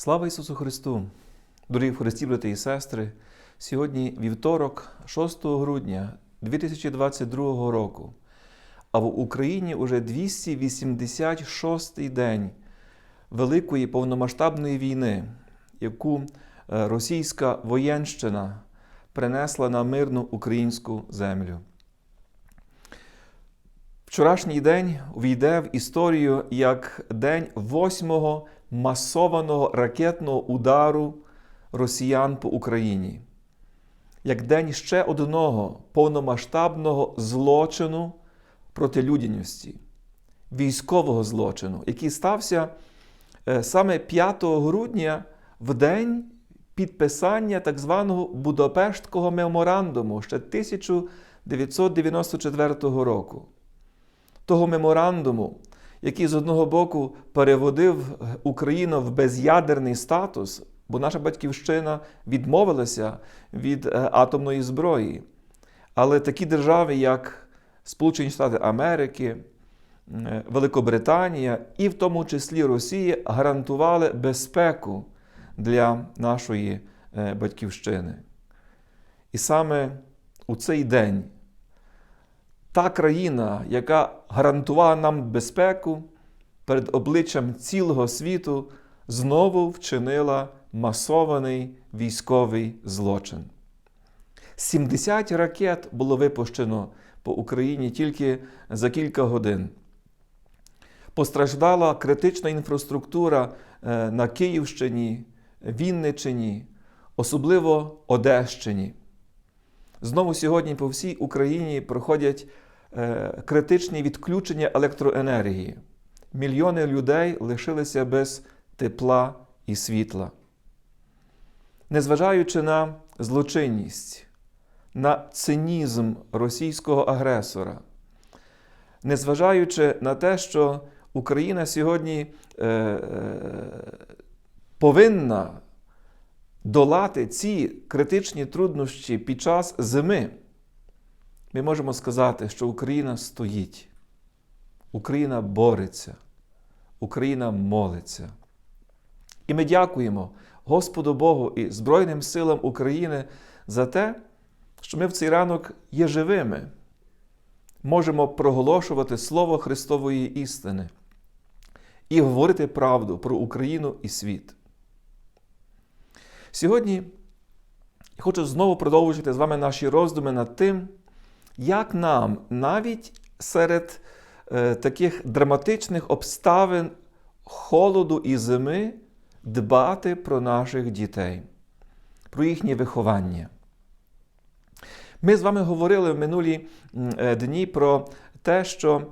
Слава Ісусу Христу! Дорогі Христі, брати і сестри! Сьогодні вівторок, 6 грудня 2022 року, а в Україні уже 286-й день Великої повномасштабної війни, яку е, російська воєнщина принесла на мирну українську землю. Вчорашній день увійде в історію як день восьмого масованого ракетного удару росіян по Україні, як день ще одного повномасштабного злочину проти людяності, військового злочину, який стався е, саме 5 грудня в день підписання так званого Будапештського меморандуму ще 1994 року. Того меморандуму, який з одного боку переводив Україну в безядерний статус, бо наша батьківщина відмовилася від е, атомної зброї. Але такі держави, як Сполучені Штати Америки, е, Великобританія і в тому числі Росія, гарантували безпеку для нашої е, батьківщини. І саме у цей день та країна, яка гарантувала нам безпеку перед обличчям цілого світу, знову вчинила масований військовий злочин. 70 ракет було випущено по Україні тільки за кілька годин. Постраждала критична інфраструктура е, на Київщині, Вінниччині, особливо Одещині. Знову сьогодні по всій Україні проходять е, критичні відключення електроенергії. Мільйони людей лишилися без тепла і світла. Незважаючи на злочинність, на цинізм російського агресора, незважаючи на те, що Україна сьогодні е, е, повинна долати ці критичні труднощі під час зими, ми можемо сказати, що Україна стоїть, Україна бореться, Україна молиться. І ми дякуємо Господу Богу і Збройним силам України за те, що ми в цей ранок є живими, можемо проголошувати Слово Христової істини і говорити правду про Україну і світ. Сьогодні хочу знову продовжити з вами наші роздуми над тим, як нам навіть серед е, таких драматичних обставин холоду і зими дбати про наших дітей, про їхнє виховання. Ми з вами говорили в минулі е, дні про те, що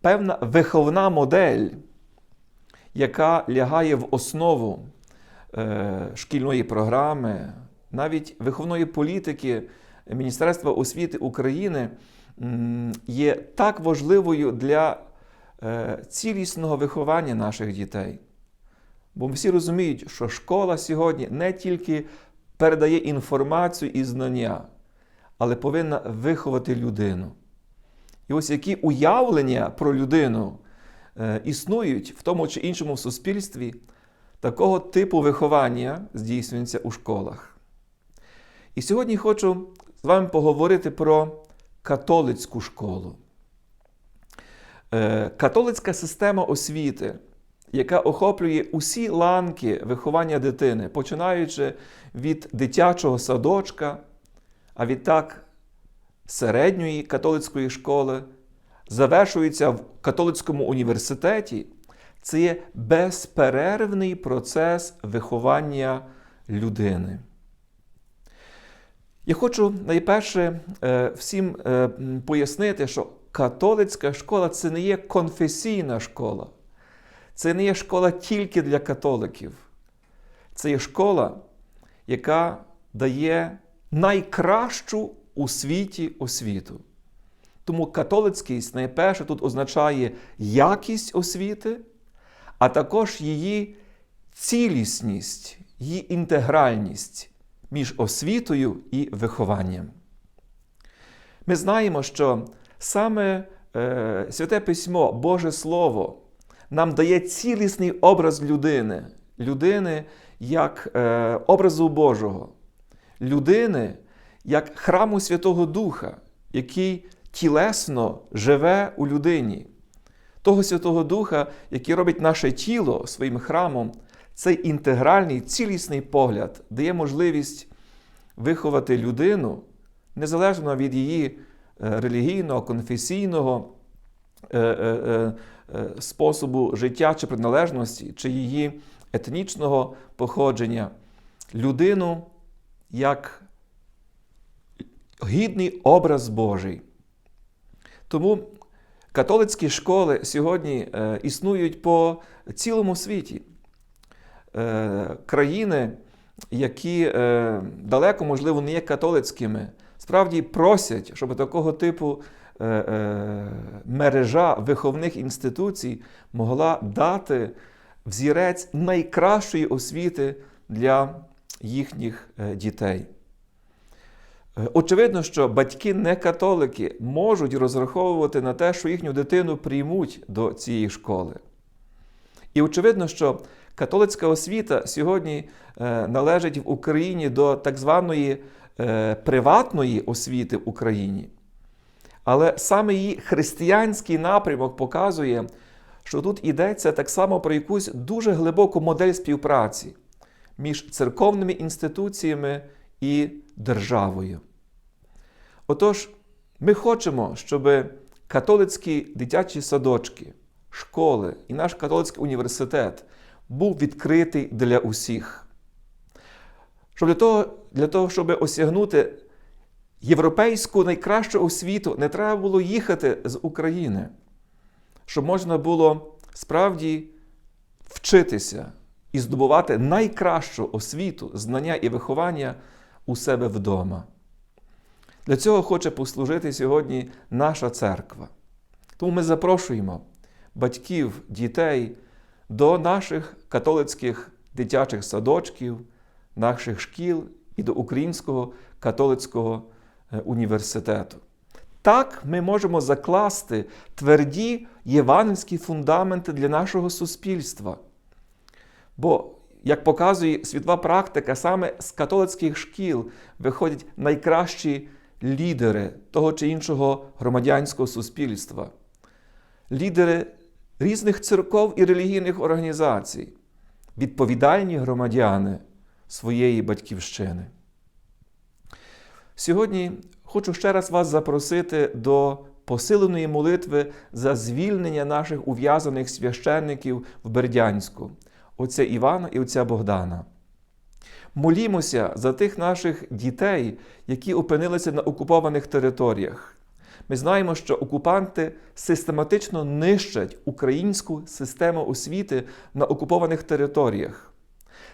певна виховна модель, яка лягає в основу шкільної програми, навіть виховної політики Міністерства освіти України є так важливою для е, цілісного виховання наших дітей. Бо всі розуміють, що школа сьогодні не тільки передає інформацію і знання, але повинна виховати людину. І ось які уявлення про людину е, існують в тому чи іншому суспільстві, такого типу виховання здійснюється у школах. І сьогодні хочу з вами поговорити про католицьку школу. Е, Католицька система освіти, яка охоплює усі ланки виховання дитини, починаючи від дитячого садочка, а відтак середньої католицької школи, завершується в католицькому університеті, це є безперервний процес виховання людини. Я хочу найперше е, всім е, пояснити, що католицька школа це не є конфесійна школа, це не є школа тільки для католиків. Це є школа, яка дає найкращу у світі освіту. Тому католицькість найперше тут означає якість освіти, а також її цілісність, її інтегральність між освітою і вихованням. Ми знаємо, що саме е, Святе Письмо, Боже Слово, нам дає цілісний образ людини, людини як е, образу Божого, людини як храму Святого Духа, який тілесно живе у людині. Того Святого Духа, який робить наше тіло своїм храмом, цей інтегральний, цілісний погляд дає можливість виховати людину незалежно від її е, релігійного, конфесійного е, е, способу життя чи приналежності, чи її етнічного походження, людину як гідний образ Божий. Тому католицькі школи сьогодні е, існують по цілому світі. Е, країни, які е, далеко, можливо, не є католицькими, справді просять, щоб такого типу мережа виховних інституцій могла дати взірець найкращої освіти для їхніх дітей. Е, Очевидно, що батьки не католики можуть розраховувати на те, що їхню дитину приймуть до цієї школи. І очевидно, що католицька освіта сьогодні е, належить в Україні до так званої е, приватної освіти в Україні. Але саме її християнський напрямок показує, що тут йдеться так само про якусь дуже глибоку модель співпраці між церковними інституціями і державою. Отож, ми хочемо, щоб католицькі дитячі садочки, школи і наш католицький університет був відкритий для усіх. Щоб для того, для того, щоб осягнути європейську найкращу освіту, не треба було їхати з України, щоб можна було справді вчитися і здобувати найкращу освіту, знання і виховання у себе вдома. Для цього хоче послужити сьогодні наша церква. Тому ми запрошуємо батьків, дітей до наших католицьких дитячих садочків, наших шкіл і до Українського католицького е, університету. Так ми можемо закласти тверді євангельські фундаменти для нашого суспільства. Бо, як показує світова практика, саме з католицьких шкіл виходять найкращі лідери того чи іншого громадянського суспільства, лідери різних церков і релігійних організацій, відповідальні громадяни своєї батьківщини. Сьогодні хочу ще раз вас запросити до посиленої молитви за звільнення наших ув'язаних священників в Бердянську, отця Івана і отця Богдана. Молімося за тих наших дітей, які опинилися на окупованих територіях. Ми знаємо, що окупанти систематично нищать українську систему освіти на окупованих територіях,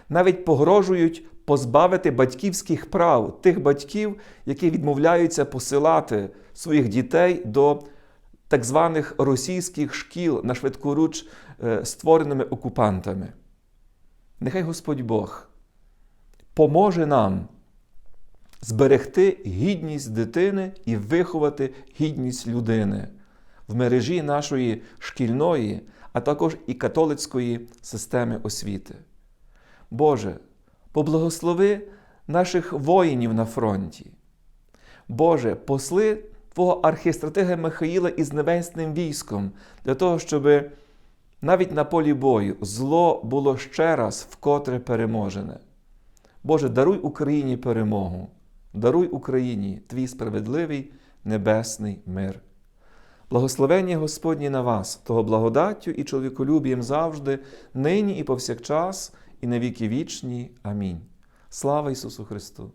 навіть погрожують позбавити батьківських прав тих батьків, які відмовляються посилати своїх дітей до так званих російських шкіл на швидкоруч е, створеними окупантами. Нехай Господь Бог поможе нам зберегти гідність дитини і виховати гідність людини в мережі нашої шкільної, а також і католицької системи освіти. Боже, поблагослови наших воїнів на фронті. Боже, посли Твого архістратига Михаїла із небесним військом для того, щоб навіть на полі бою зло було ще раз вкотре переможене. Боже, даруй Україні перемогу, даруй Україні твій справедливий небесний мир. Благословення Господні на вас, того благодаттю і чоловіколюбієм завжди, нині і повсякчас, і на віки вічні. Амінь. Слава Ісусу Христу!